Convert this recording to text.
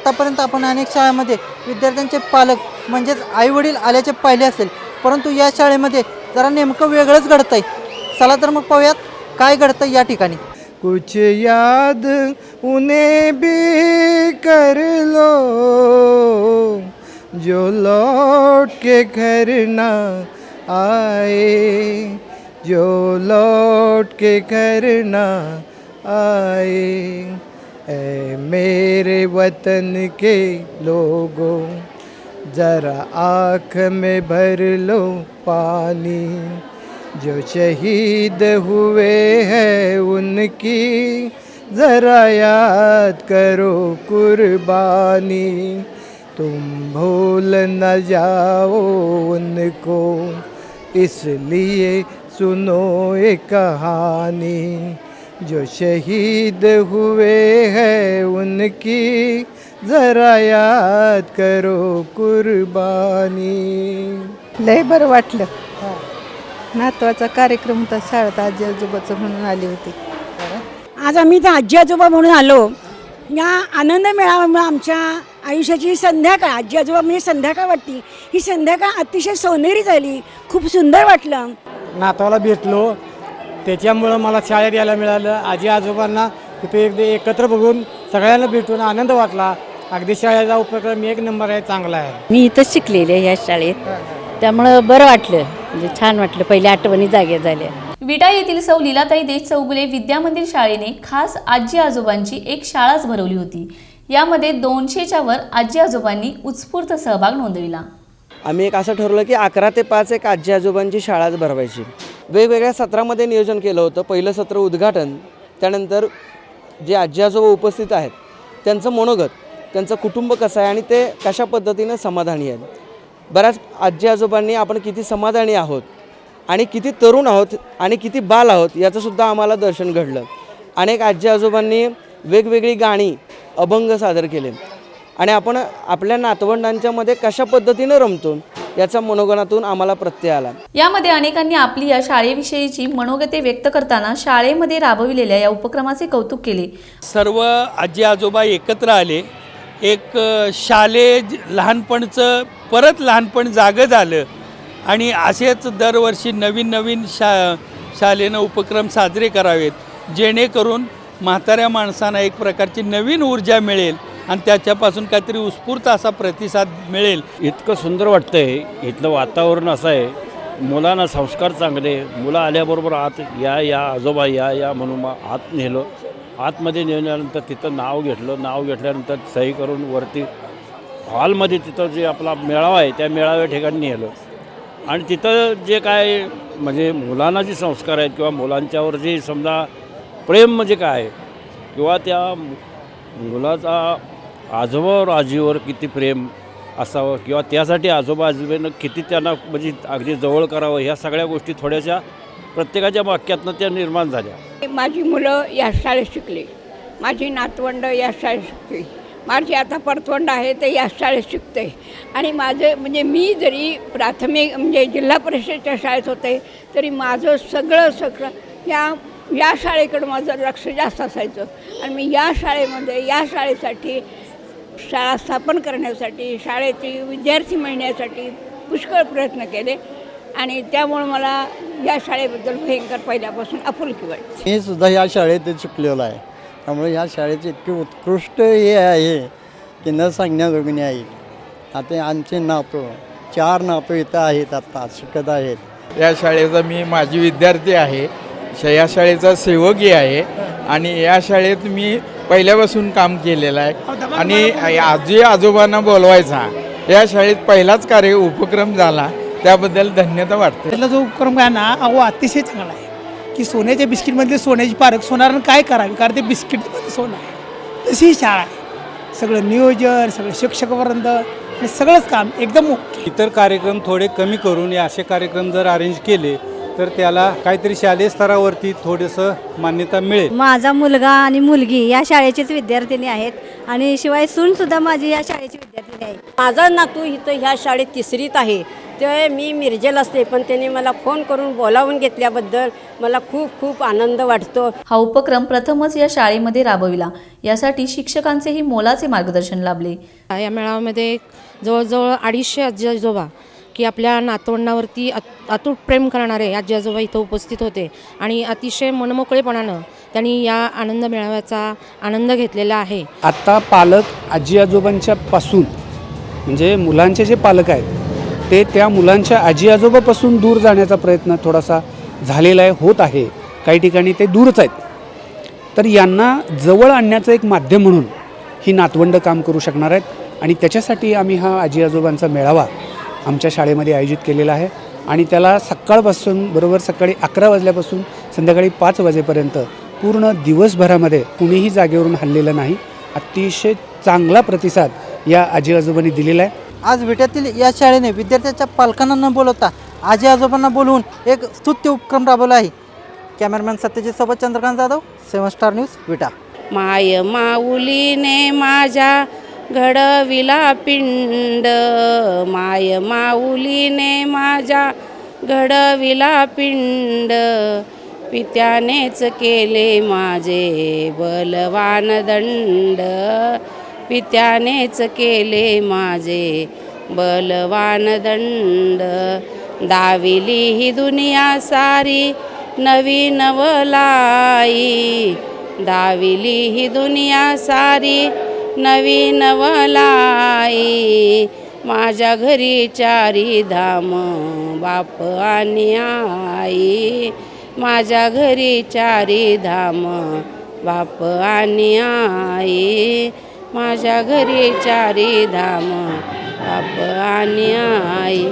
आत्तापर्यंत आपण अनेक शाळेमध्ये विद्यार्थ्यांचे पालक म्हणजेच आईवडील आल्याचे पाहिले असेल. परंतु या शाळेमध्ये जरा नेमकं वेगळंच घडतं आहे चला तर मग पाहूयात काय घडतं या ठिकाणी. कुछ याद उन्हें भी कर लो जो लौट के घर ना आए जो लौट के घर ना आए। ऐ मेरे वतन के लोगों, ज़रा आँख में भर लो पानी। जो शहीद हुए हैं उनकी, ज़रा याद करो कुर्बानी। तुम भूल न जाओ उनको, इसलिए सुनो ये कहानी। जो शहीद हुए हैं उनकी ज़रा याद करो कुर्बानी। लय बरं वाटलं. नातवाचा कार्यक्रम होता शाळेत आजी आजोबाचं म्हणून आली होती. आज आम्ही इथं आजी आजोबा म्हणून आलो. या आनंद मेळाव्यामुळे आमच्या आयुष्याची संध्याकाळ आजी आजोबा म्हणजे संध्याकाळ वाटली. ही संध्याकाळ अतिशय सोनेरी झाली. खूप सुंदर वाटलं. नातवाला भेटलो. त्याच्यामुळं मला शाळेत यायला मिळालं. आजी आजोबांना तिथे एकदा एकत्र बघून सगळ्यांना भेटून आनंद वाटला. अगदी शाळेचा उपक्रम एक नंबर आहे चांगला आहे. मी इथंच शिकलेली आहे या शाळेत. त्यामुळं बरं वाटलं. म्हणजे छान वाटलं. पहिल्या आठवणी जाग्या झाल्या. विटा येथील सौ लीलाताई देश चौगुले विद्यामंदिर शाळेने खास आजी आजोबांची एक शाळाच भरवली होती. यामध्ये दोनशेच्या वर आजी आजोबांनी उत्स्फूर्त सहभाग नोंदविला. आम्ही एक असं ठरवलं की अकरा ते पाच एक आजी आजोबांची शाळाच भरवायची. वेगवेगळ्या सत्रामध्ये नियोजन केलं होतं. पहिलं सत्र उद्घाटन त्यानंतर जे आजी आजोबा उपस्थित आहेत त्यांचं मनोगत त्यांचं कुटुंब कसं आहे आणि ते कशा पद्धतीनं समाधानी आहेत. बऱ्याच आजी आजोबांनी आपण किती समाधानी आहोत आणि किती तरुण आहोत आणि किती बाल आहोत याचंसुद्धा आम्हाला दर्शन घडलं. अनेक आजी आजोबांनी वेगवेगळी गाणी अभंग सादर केले. आणि आपण आपल्या नातवंडांच्या मध्ये कशा पद्धतीनं रमतो याचा मनोगणातून आम्हाला प्रत्यय आला. यामध्ये अनेकांनी आपली या शाळेविषयीची मनोगते व्यक्त करताना शाळेमध्ये राबविलेल्या या उपक्रमाचे कौतुक केले. सर्व आजी आजोबा एकत्र आले. एक शालेय ज- लहानपणचं परत लहानपण जागं झालं. आणि असेच दरवर्षी नवीन नवीन शा शालेनं उपक्रम साजरे करावेत. जेणेकरून म्हाताऱ्या माणसांना एक प्रकारची नवीन ऊर्जा मिळेल. आणि त्याच्यापासून काहीतरी उत्स्फूर्त असा प्रतिसाद मिळेल. इतकं सुंदर वाटतं आहे इथलं वातावरण असं आहे. मुलांना संस्कार चांगले. मुलं आल्याबरोबर आत या या आजोबा या या म्हणून मग आत नेलं. आतमध्ये नेल्यानंतर तिथं नाव घेतलं. नाव घेतल्यानंतर सही करून वरती हॉलमध्ये तिथं जे आपला मेळावा आहे त्या मेळाव्या ठिकाणी नेलं. आणि तिथं जे काय म्हणजे मुलांना जे संस्कार आहेत किंवा मुलांच्यावर जे समजा प्रेम म्हणजे काय किंवा त्या मुलाचा आजोबावर आजीवर किती प्रेम असावं किंवा त्यासाठी आजोबा आजोबानं किती त्यांना म्हणजे अगदी जवळ करावं ह्या सगळ्या गोष्टी थोड्याशा प्रत्येकाच्या वाक्यातनं त्या निर्माण झाल्या. माझी मुलं या शाळेत शिकली. माझी नातवंड या शाळेत शिकली. माझी आता परतवंड आहे ते या शाळेत शिकते. आणि माझं म्हणजे मी जरी प्राथमिक म्हणजे जिल्हा परिषदेच्या शाळेत होते तरी माझं सगळं सगळं या या शाळेकडं माझं लक्ष जास्त असायचं. आणि मी या शाळेमध्ये या शाळेसाठी शाळा स्थापन करण्यासाठी शाळेची विद्यार्थी मिळण्यासाठी पुष्कळ प्रयत्न केले आणि त्यामुळं मला या शाळेबद्दल भयंकर पहिल्यापासून आपुलकी वाटते. मी सुद्धा या शाळेत शिकलेलो आहे. त्यामुळे या शाळेचे इतके उत्कृष्ट हे आहे की न सांगण्याजोगणी आहे आता आमचे नातू चार नातू इथं आहेत आता शिकत आहेत. या शाळेचा मी माजी विद्यार्थी आहे. श- या शाळेचा सेवकही आहे आणि या शाळेत मी पहिल्यापासून काम केलेलं आहे. आणि आजी आजोबांना बोलवायचा या शाळेत पहिलाच कार्य उपक्रम झाला त्याबद्दल धन्यता वाटते. त्यातला जो उपक्रम आहे ना अहो अतिशय चांगला आहे. की सोन्याच्या बिस्किटमधले सोन्याची पारख सोनारानं काय करावी? कारण ते बिस्किटमध्ये सोनं आहे. तशी ही शाळा आहे. सगळं नियोजन सगळं शिक्षकवर्ग आणि सगळंच काम एकदम ओके. इतर कार्यक्रम थोडे कमी करून या असे कार्यक्रम जर अरेंज केले तर त्याला काहीतरी शालेय स्तरावरती थोडंसं मान्यता मिळेल. माझा मुलगा आणि मुलगी या शाळेचेच विद्यार्थिनी आहेत आणि शिवाय सून सुद्धा माझी या शाळेची विद्यार्थिनी आहे. माझा नातू इथं ह्या शाळेत तिसरीत आहे. ते मी मिरजेल असते पण त्यांनी मला फोन करून बोलावून घेतल्याबद्दल मला खूप खूप आनंद वाटतो. हा उपक्रम प्रथमच या शाळेमध्ये राबविला. यासाठी शिक्षकांचेही मोलाचे मार्गदर्शन लाभले. या मेळाव्यामध्ये जवळजवळ अडीचशे आजी आजोबा की आपल्या नातवंडावरती अत अतूट प्रेम करणारे आजी आजोबा इथं उपस्थित होते. आणि अतिशय मनमोकळेपणानं त्यांनी या आनंद मेळाव्याचा आनंद घेतलेला आहे. आत्ता पालक आजी आजोबांच्या पासून म्हणजे मुलांचे जे पालक आहेत ते त्या मुलांच्या आजी आजोबापासून दूर जाण्याचा प्रयत्न थोडासा झालेला आहे होत आहे. काही ठिकाणी ते दूरच आहेत. तर यांना जवळ आणण्याचं एक माध्यम म्हणून ही नातवंड काम करू शकणार आहेत. आणि त्याच्यासाठी आम्ही हा आजी आजोबांचा मेळावा आमच्या शाळेमध्ये आयोजित केलेला आहे. आणि त्याला सकाळपासून बरोबर सकाळी अकरा वाजल्यापासून संध्याकाळी पाच वाजेपर्यंत पूर्ण दिवसभरामध्ये कुणीही जागेवरून हल्लेलं नाही. अतिशय चांगला प्रतिसाद या आजी आजोबांनी दिलेला आहे. आज विट्यातील या शाळेने विद्यार्थ्यांच्या पालकांना न बोलवता आजी आजोबांना बोलवून एक स्तुत्य उपक्रम राबवला आहे. कॅमेरामॅन सत्यजित सोबत Chandrakant Jadhav seven star news Vita. माय माऊलीने माझ्या घडविला पिंड. माय माऊलीने माझ्या घडविला पिंड. पित्यानेच केले माझे बलवान दंड. पित्यानेच केले माझे बलवान दंड. दाविली ही दुनिया सारी नवी नवलाई दाविली ही दुनिया सारी नवी नवलाई माझ्या घरी चारी धाम बाप आणि आई. माझ्या घरी चारी धाम बाप आणि आई. माझ्या घरी चारी धाम बाप आणि आई.